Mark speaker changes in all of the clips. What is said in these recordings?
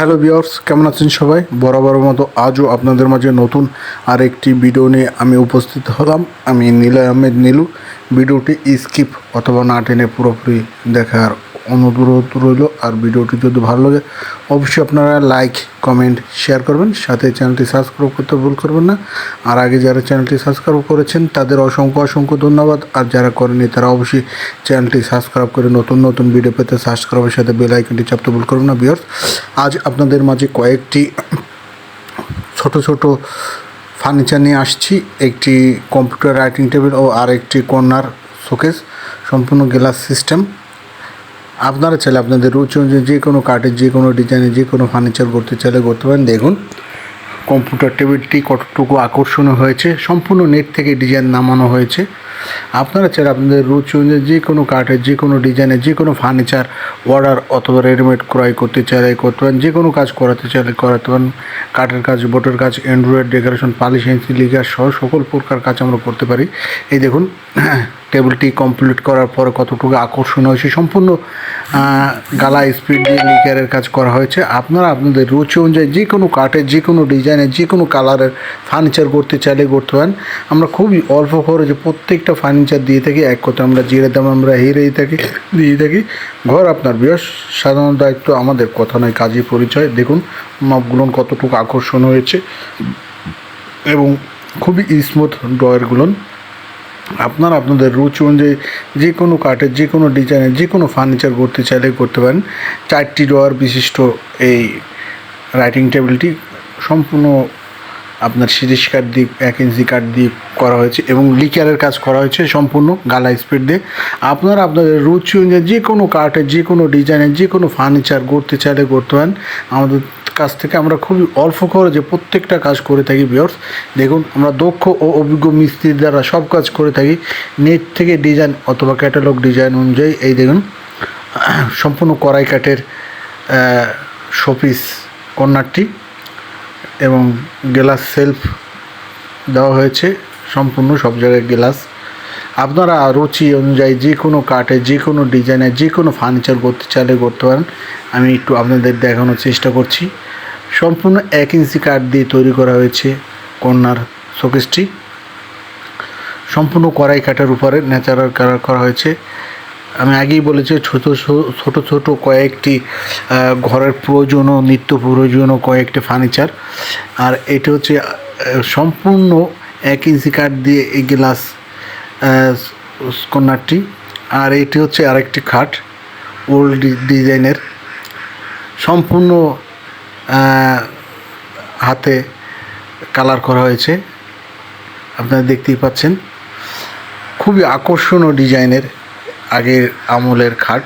Speaker 1: Hello বিয়ার্স কেমন আছেন সবাই? বরাবর মতো আজও আপনাদের মাঝে নতুন আর একটি ভিডিও নিয়ে আমি উপস্থিত হলাম। আমি নীলা আহমেদ নীলু। ভিডিওটি স্কিপ অথবা না টেনে পুরোপুরি দেখার অনুরোধ রইল। আর ভিডিওটি যদি ভালো লাগে, অবশ্যই আপনারা লাইক কমেন্ট শেয়ার করবেন। সাথে চ্যানেলটি সাবস্ক্রাইব করতে ভুল করবেন না। আর আগে যারা চ্যানেলটি সাবস্ক্রাইব করেছেন, তাদের অসংখ্য অসংখ্য ধন্যবাদ। আর যারা করেনি তারা অবশ্যই চ্যানেলটি সাবস্ক্রাইব করে নতুন নতুন ভিডিও পেতে সাবস্ক্রাইবের সাথে বেল আইকনটি চাপতে ভুল করবেন না বিয়ার্স আজ আপনাদের মাঝে কয়েকটি ছোট ছোট ফার্নিচার নিয়ে আসছি। একটি কম্পিউটার রাইটিং টেবিল ও আরেকটি কর্নার শোকেস সম্পূর্ণ গ্লাস সিস্টেম আপনারা চাইলে আপনাদের রুচি অনুযায়ী যে কোনো কাঠের, যে কোনো ডিজাইনে যে কোনো ফার্নিচার করতে চাইলে করতে পারেন। দেখুন কম্পিউটার টেবিলটি কতটুকু আকর্ষণীয় হয়েছে, সম্পূর্ণ নেট থেকে ডিজাইন নামানো হয়েছে। আপনারা চাইলে আপনাদের রুচি অনুযায়ী যে কোনো কাঠের, যে কোনো ডিজাইনে যে কোনো ফার্নিচার অর্ডার অথবা রেডিমেড ক্রয় করতে চাইলে করতে পারেন। যে কোনো কাজ করাতে চাইলে করাতে পারেন। কাঠের কাজ বোটের কাজ অ্যান্ড্রয়েড ডেকোরেশন, পালিশ, এন্সি, লিগার সহ সকল প্রকার কাজ আমরা করতে পারি। এই দেখুন টেবিলটি কমপ্লিট করার পরে কতটুকু আকর্ষণ হয়েছে, সম্পূর্ণ গালা স্পিড দিয়ে লিকারের কাজ করা হয়েছে। আপনারা আপনাদের রুচি অনুযায়ী যে কোনো কাঠের, যে কোনো ডিজাইনের যে কোনো কালারের ফার্নিচার করতে চাইলে করতে পারেন। আমরা খুবই অল্প খরচে প্রত্যেকটা ফার্নিচার দিয়ে থাকি, এক কথা আমরা জিরে দাম, আমরা হেরেই থাকি, দিয়ে থাকি। ঘর আপনার বয়স সাধারণ দায়িত্ব আমাদের কথা নয় কাজী পরিচয়। দেখুন, মাপগুলো কতটুকু আকর্ষণ হয়েছে এবং খুবই স্মুথ ড্রয়ারগুলো আপনার আপনাদের রুচি অনুযায়ী যে কোনো কাঠের, যে কোনো ডিজাইনের, যে কোনো ফার্নিচার করতে চাইলে করতে পারেন। চারটি ডোয়ার বিশিষ্ট এই রাইটিং টেবিলটি সম্পূর্ণ আপনার সিরিজ কাঠ দিয়ে, এক ইঞ্চি কাঠ দিয়ে করা হয়েছে এবং লিকারের কাজ করা হয়েছে সম্পূর্ণ গালা স্পিড দিয়ে। আপনারা আপনাদের রুচি অনুযায়ী যে কোনো কাঠের, যে কোনো ডিজাইনের, যে কোনো ফার্নিচার করতে চাইলে করতে পারেন। আমাদের কাছ থেকে আমরা খুবই অল্প খরচে প্রত্যেকটা কাজ করে থাকি বিয়ার্স দেখুন, আমরা দক্ষ ও অভিজ্ঞ মিস্ত্রির দ্বারা সব কাজ করে থাকি। নেট থেকে ডিজাইন অথবা ক্যাটালগ ডিজাইন অনুযায়ী, এই দেখুন, সম্পূর্ণ কড়াই কাঠের শোপিস কর্নারটি এবং গ্লাস সেলফ দেওয়া হয়েছে। সম্পূর্ণ সব জায়গায় গ্লাস আপনারা রুচি অনুযায়ী যে কোনো কাঠে, যে কোনো ডিজাইনে যে কোনো ফার্নিচার করতে চাইলে করতে পারেন। আমি একটু আপনাদের দেখানোর চেষ্টা করছি। সম্পূর্ণ এক ইঞ্চি কাঠ দিয়ে তৈরি করা হয়েছে কন্যার শোকেসটি। সম্পূর্ণ কড়াই কাঠের উপরে ন্যাচারাল কালার করা হয়েছে। আমি আগেই বলেছি, ছোট ছোট ছোট কয়েকটি ঘরের প্রয়োজনীয়, নিত্য প্রয়োজনীয় কয়েকটি ফার্নিচার। আর এটা হচ্ছে সম্পূর্ণ এক ইঞ্চি কাঠ দিয়ে এই গ্লাস কর্নারটি আর এটি হচ্ছে আরেকটি খাট, ওল্ড ডিজাইনের। সম্পূর্ণ হাতে কালার করা হয়েছে। আপনারা দেখতেই পাচ্ছেন। খুবই আকর্ষণীয় ডিজাইনের আগের আমলের খাট।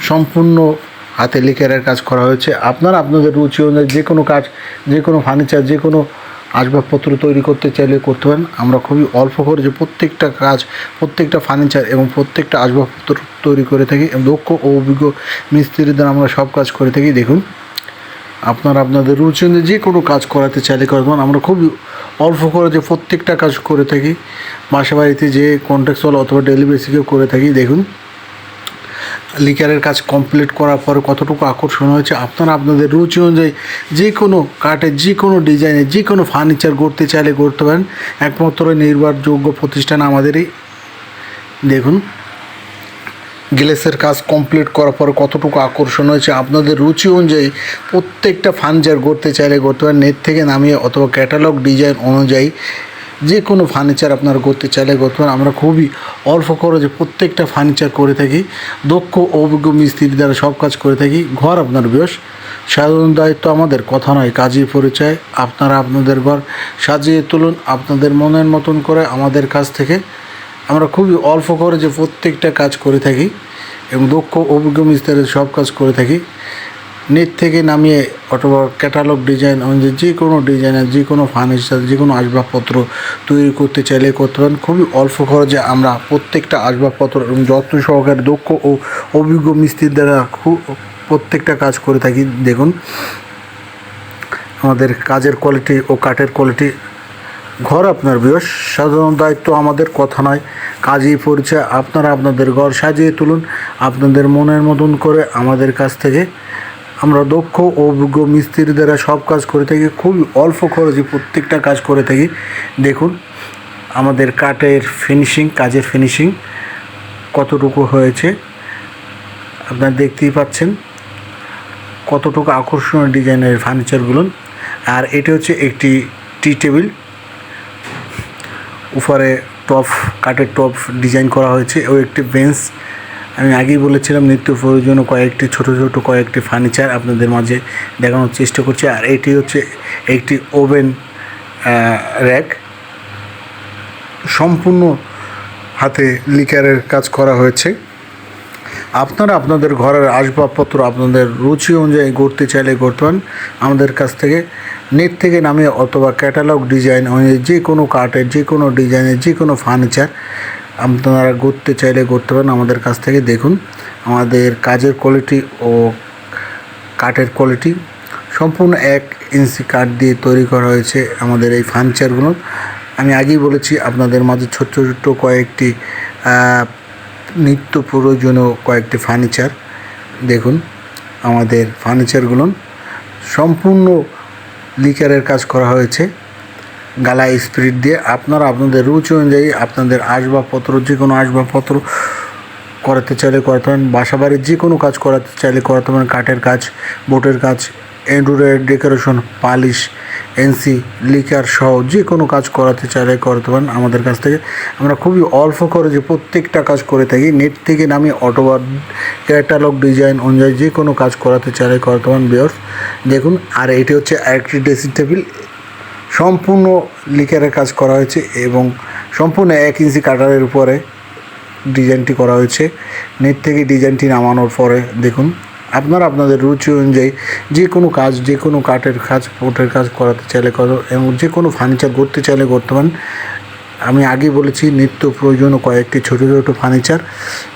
Speaker 1: সম্পূর্ণ হাতে লিকারের কাজ করা হয়েছে। আপনারা আপনাদের রুচি অনুযায়ী যে কোনো কাজ, যে কোনো ফার্নিচার যে কোনো আসবাবপত্র তৈরি করতে চাইলে করতে পারেন। আমরা খুবই অল্প খরচে প্রত্যেকটা কাজ, প্রত্যেকটা ফার্নিচার এবং প্রত্যেকটা আসবাবপত্র তৈরি করে থাকি। দক্ষ ও অভিজ্ঞ মিস্ত্রিদের দ্বারা আমরা সব কাজ করে থাকি। দেখুন আপনারা আপনাদের রুচি অনুযায়ী যে কোনো কাজ করাতে চাইলে করতে পারেন। আমরা খুবই অল্প করে যে প্রত্যেকটা কাজ করে থাকি। বাসা বাড়িতে যে কন্ট্রাক্টসওয়াল অথবা ডেলি বেসিকেও করে থাকি, দেখুন। লিকারের কাজ কমপ্লিট করার পরে কতটুকু আকর্ষণ হয়েছে, আপনারা আপনাদের রুচি অনুযায়ী যে কোনো কাঠের, যে কোনো ডিজাইনে যে কোনো ফার্নিচার করতে চাইলে করতে পারেন। একমাত্র নির্ভরযোগ্য প্রতিষ্ঠান আমাদেরই। দেখুন। গ্লেসের কাজ কমপ্লিট করার পর কতটুকু আকর্ষণ হয়েছে, আপনাদের রুচি অনুযায়ী প্রত্যেকটা ফার্নিচার করতে চাইলে করতে পারেন। নেট থেকে নামিয়ে অথবা ক্যাটালগ ডিজাইন অনুযায়ী যে কোনো ফার্নিচার আপনারা করতে চাইলে করতে পারেন। আমরা খুবই অল্প খরচে প্রত্যেকটা ফার্নিচার করে থাকি। দক্ষ অভিজ্ঞ মিস্ত্রির দ্বারা সব কাজ করে থাকি। ঘর আপনার বেশ সাধারণ দায়িত্ব আমাদের, কথা নয় কাজের পরিচয়। আপনারা আপনাদের ঘর সাজিয়ে তুলুন, আপনাদের মনের মতন করে আমাদের কাছ থেকে আমরা খুবই অল্প খরচে প্রত্যেকটা কাজ করে থাকি এবং দক্ষ, অভিজ্ঞ মিস্ত্রির সব কাজ করে থাকি। নেট থেকে নামিয়ে অথবা ক্যাটালগ ডিজাইন অনুযায়ী যে কোনো ডিজাইনের যে কোনো ফার্নিচার যে কোনো আসবাবপত্র তৈরি করতে চাইলে করতে পারেন। খুবই অল্প খরচে আমরা প্রত্যেকটা আসবাবপত্র এবং যত্ন সহকারে দক্ষ ও অভিজ্ঞ মিস্ত্রির দ্বারা খুব প্রত্যেকটা কাজ করে থাকি। দেখুন, আমাদের কাজের কোয়ালিটি ও কাঠের কোয়ালিটি ঘর আপনার বয়স সাধারণ দায়িত্ব আমাদের, কথা নয়, কাজই পরিচয় আপনারা আপনাদের ঘর সাজিয়ে তুলুন, আপনাদের মনের মতন করে আমাদের কাছ থেকে। আমরা দক্ষ অভিজ্ঞ মিস্ত্রি দ্বারা সব কাজ করে থাকি খুবই অল্প খরচে প্রত্যেকটা কাজ করে থাকি। দেখুন, আমাদের কাঠের ফিনিশিং কাজের ফিনিশিং কতটুকু হয়েছে, আপনারা দেখতেই পাচ্ছেন কতটুকু আকর্ষণীয় ডিজাইনের ফার্নিচারগুলো আর এটা হচ্ছে একটি টি টেবিল উপরে টপ, কাঠের টপ ডিজাইন করা হয়েছে। ও একটি বেঞ্চ আমি আগেই বলেছিলাম, নিত্য প্রয়োজনীয় কয়েকটি, ছোট ছোট কয়েকটি ফার্নিচার আপনাদের মাঝে দেখানোর চেষ্টা করছি। আর এটি হচ্ছে একটি ওভেন র্যাক সম্পূর্ণ হাতে লিকারের কাজ করা হয়েছে। আপনারা আপনাদের ঘরের আসবাবপত্র আপনাদের রুচি অনুযায়ী করতে চাইলে করতে পারেন। আমাদের কাছ থেকে নেট থেকে নামিয়ে অথবা ক্যাটালগ ডিজাইন অনুযায়ী যে কোনো কাঠের, যে কোনো ডিজাইনের, যে কোনো ফার্নিচার আপনারা করতে চাইলে করতে পারেন। আমাদের কাছ থেকে দেখুন। আমাদের কাজের কোয়ালিটি ও কাঠের কোয়ালিটি সম্পূর্ণ এক ইঞ্চি কাঠ দিয়ে তৈরি করা হয়েছে আমাদের এই ফার্নিচারগুলো আমি আগেই বলেছি, আপনাদের মাঝে ছোট্ট ছোট্ট কয়েকটি নিত্য প্রয়োজনীয় কয়েকটি ফার্নিচার দেখুন, আমাদের ফার্নিচারগুলো সম্পূর্ণ লিকারের কাজ করা হয়েছে। গালা স্পিরিট দিয়ে আপনারা আপনাদের রুচি অনুযায়ী আপনাদের আসবাবপত্র যে কোনো আসবাবপত্র করাতে চাইলে করাতে পারেন। বাসা বাড়ির যে কোনো কাজ করাতে চাইলে করাতে পারেন। কাঠের কাজ বোটের কাজ, এন্ডুরের ডেকোরেশন পালিশ এনসি লিকার সহ যে কোনো কাজ করাতে চাইলে করাতে পারেন আমাদের কাছ থেকে। আমরা খুবই অল্প খরচে প্রত্যেকটা কাজ করে থাকি, নেট থেকে নামি অটোবার ক্যাটালগ ডিজাইন অনুযায়ী যে কোনো কাজ করাতে চাইলে করাতে পারেন বিয়র্স দেখুন, আর এটি হচ্ছে আরেকটি ড্রেসিং টেবিল সম্পূর্ণ লিকারের কাজ করা হয়েছে এবং সম্পূর্ণ এক ইঞ্চি কাটারের উপরে ডিজাইনটি করা হয়েছে। নেট থেকে ডিজাইনটি নামানোর পরে দেখুন আপনারা আপনাদের রুচি অনুযায়ী যে কোনো কাজ, যে কোনো কাঠের কাজ, পোটের কাজ করাতে চাইলে করো এবং যে কোনো ফার্নিচার করতে চাইলে করতে পারেন। আমি আগে বলেছি, নিত্য প্রয়োজনীয় কয়েকটি ছোটো ছোটো ফার্নিচার।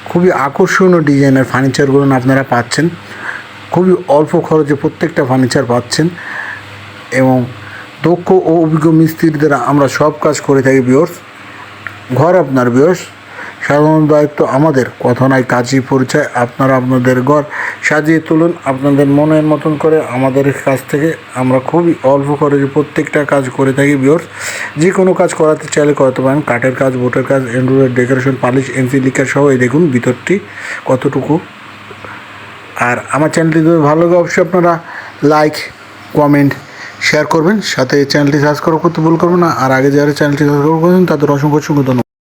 Speaker 1: খুবই আকর্ষণীয় ডিজাইনের ফার্নিচারগুলো আপনারা পাচ্ছেন। খুবই অল্প খরচে প্রত্যেকটা ফার্নিচার পাচ্ছেন এবং দক্ষ ও অভিজ্ঞ মিস্ত্রির দ্বারা আমরা সব কাজ করে থাকি বিয়র্স ঘর আপনার বিয়স সাধারণ দায়িত্ব আমাদের। কথা নয় কাজই পরিচয়। আপনারা আপনাদের ঘর সাজিয়ে তুলুন আপনাদের মনের মতন করে আমাদের কাছ থেকে। আমরা খুবই অল্প খরচে প্রত্যেকটা কাজ করে থাকি বিয়র্স যে কোনো কাজ করাতে চাইলে করাতে পারেন। কাঠের কাজ, বোটের কাজ, এন্ড্রয়েড ডেকোরেশন, পালিশ এনসি লিকার সহ এই দেখুন ভিতরটি কতটুকু। আর আমার চ্যানেলটি যদি ভালো লাগে, অবশ্যই আপনারা লাইক কমেন্ট শেয়ার করবেন। সাথে চ্যানেলটি সাবস্ক্রাইব করতে ভুল করবেন না। আর আগে যারা চ্যানেলটি সাবস্ক্রাইব করেছেন, তাদের অসংখ্য অসংখ্য ধন্যবাদ।